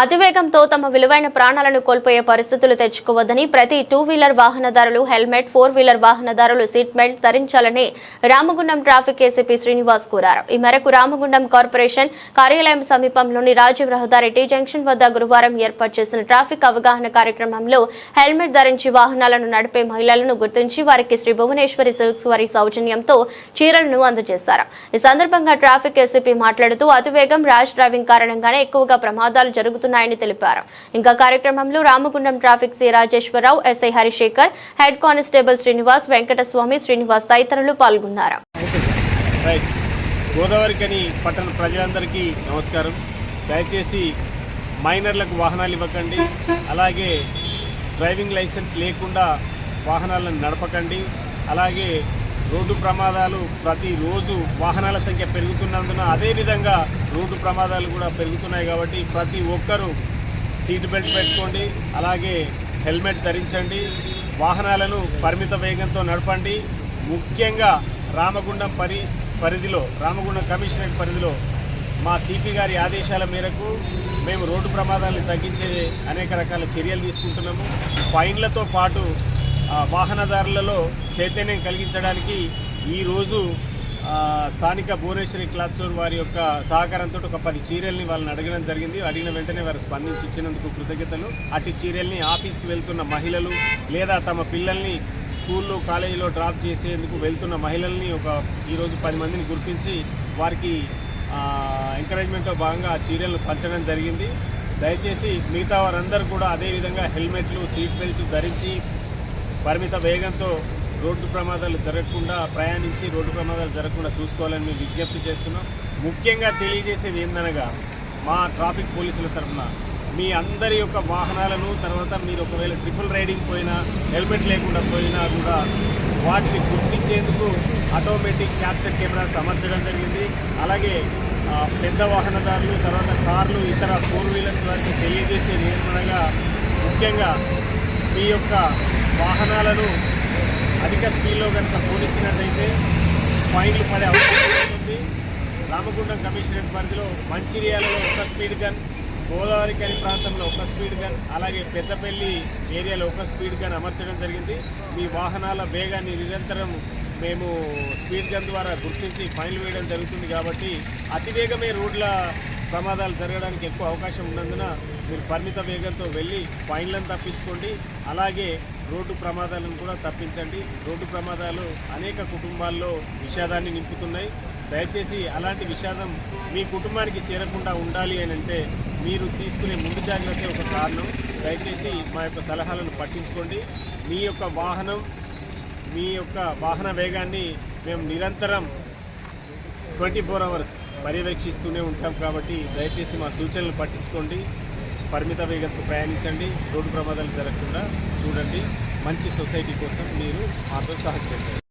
అతివేగంతో తమ విలువైన ప్రాణాలను కోల్పోయే పరిస్థితులు తెచ్చుకోవద్దని ప్రతి టూ వీలర్ వాహనదారులు హెల్మెట్ ఫోర్ వీలర్ వాహనదారులు సీట్ బెల్ట్ ధరించాలని రామగుండం ట్రాఫిక్ ఏసీపీ శ్రీనివాస్ కోరారు. ఈ మేరకు రామగుండం కార్పొరేషన్ కార్యాలయం సమీపంలోని రాజీవ్ రహదారి టీ జంక్షన్ వద్ద గురువారం ఏర్పాటు చేసిన ట్రాఫిక్ అవగాహన కార్యక్రమంలో హెల్మెట్ ధరించి వాహనాలను నడిపే మహిళలను గుర్తించి వారికి శ్రీ భువనేశ్వరి సిల్క్స్ వారి సౌజన్యంతో చీరలను అందజేశారు. ఈ సందర్భంగా ట్రాఫిక్ ఏసీపీ మాట్లాడుతూ అతివేగం ర్యాష్ డ్రైవింగ్ కారణంగానే ఎక్కువగా ప్రమాదాలు జరుగుతున్నాయని తెలిపారు. ఇంకా కార్యక్రమంలో Ramagundam traffic C Rajeshwararao SI Harishekar head constable Srinivas Venkataswamy Srinivas తదితరులు పాల్గొన్నారు. రైట్. గోదావరికని పట్టణ ప్రజలందరికీ నమస్కారం. దయచేసి మైనర్లకు వాహనాలు ఇవ్వకండి. అలాగే డ్రైవింగ్ లైసెన్స్ లేకుండా వాహనాలను నడపకండి. అలాగే రోడ్డు ప్రమాదాలు ప్రతిరోజు వాహనాల సంఖ్య పెరుగుతున్నందున అదేవిధంగా రోడ్డు ప్రమాదాలు కూడా పెరుగుతున్నాయి కాబట్టి ప్రతి ఒక్కరూ సీట్ బెల్ట్ పెట్టుకోండి అలాగే హెల్మెట్ ధరించండి వాహనాలను పరిమిత వేగంతో నడపండి. ముఖ్యంగా రామగుండం పరి పరిధిలో రామగుండం కమిషనరేట్ పరిధిలో మా సిపి గారి ఆదేశాల మేరకు మేము రోడ్డు ప్రమాదాలను తగ్గించే అనేక రకాల చర్యలు తీసుకుంటున్నాము. ఫైన్లతో పాటు వాహనదారులలో చైతన్యం కలిగించడానికి ఈరోజు స్థానిక భువనేశ్వరి క్లాత్ స్టోర్ వారి యొక్క సహకారంతో ఒక పది చీరల్ని వాళ్ళని అడగడం జరిగింది. అడిగిన వెంటనే వారు స్పందించి ఇచ్చినందుకు కృతజ్ఞతలు. అట్టి చీరల్ని ఆఫీస్కి వెళ్తున్న మహిళలు లేదా తమ పిల్లల్ని స్కూల్లో కాలేజీలో డ్రాప్ చేసేందుకు వెళ్తున్న మహిళల్ని ఒక ఈరోజు పది మందిని గుర్తించి వారికి ఎంకరేజ్మెంట్లో భాగంగా ఆ చీరలను పంచడం జరిగింది. దయచేసి మిగతా వారందరూ కూడా అదేవిధంగా హెల్మెట్లు సీట్ బెల్ట్ ధరించి పరిమిత వేగంతో రోడ్డు ప్రమాదాలు జరగకుండా ప్రయాణించి రోడ్డు ప్రమాదాలు జరగకుండా చూసుకోవాలని మేము విజ్ఞప్తి చేస్తున్నాం. ముఖ్యంగా తెలియజేసేది ఏందనగా మా ట్రాఫిక్ పోలీసుల తరఫున మీ అందరి యొక్క వాహనాలను తర్వాత మీరు ఒకవేళ ట్రిపుల్ రైడింగ్ పోయినా హెల్మెట్ లేకుండా పోయినా కూడా వాటిని గుర్తించేందుకు ఆటోమేటిక్ క్యాప్చర్ కెమెరాస్ అమర్చడం జరిగింది. అలాగే పెద్ద వాహనదారులు తర్వాత కార్లు ఇతర ఫోర్ వీలర్స్ వారికి తెలియజేసేది ఏమనగా ముఖ్యంగా మీ యొక్క వాహనాలను అధిక స్పీడ్లో కనుక పోనిచ్చినట్లయితే ఫైన్లు పడే అవకాశం ఉంటుంది. రామగుండం కమిషనరేట్ పరిధిలో మంచిర్యాలలో ఒక స్పీడ్ గన్ గోదావరి కని ప్రాంతంలో ఒక స్పీడ్ గన్ అలాగే పెద్దపల్లి ఏరియాలో ఒక స్పీడ్ గన్ అమర్చడం జరిగింది. మీ వాహనాల వేగాన్ని నిరంతరం మేము స్పీడ్ గన్ ద్వారా గుర్తించి ఫైన్లు వేయడం జరుగుతుంది కాబట్టి అతివేగమే రోడ్ల ప్రమాదాలు జరగడానికి ఎక్కువ అవకాశం ఉన్నందున మీరు పరిమిత వేగంతో వెళ్ళి ఫైన్లను తప్పించుకోండి. అలాగే రోడ్డు ప్రమాదాలను కూడా తప్పించండి. రోడ్డు ప్రమాదాలు అనేక కుటుంబాల్లో విషాదాన్ని నింపుతున్నాయి. దయచేసి అలాంటి విషాదం మీ కుటుంబానికి చేరకుండా ఉండాలి అని అంటే మీరు తీసుకునే ముందు జాగ్రత్త ఒక కారణం. దయచేసి మా యొక్క సలహాలను పట్టించుకోండి. మీ యొక్క వాహనం మీ యొక్క వాహన వేగాన్ని మేము నిరంతరం ట్వంటీ ఫోర్ అవర్స్ పర్యవేక్షిస్తూనే ఉంటాం కాబట్టి దయచేసి మా సూచనలు పట్టించుకోండి. పరిమిత వేగంతో ప్రయాణించండి. రోడ్డు ప్రమాదాలు జరగకుండా చూడండి. మంచి సొసైటీ కోసం మీరు మాతో సహకరించండి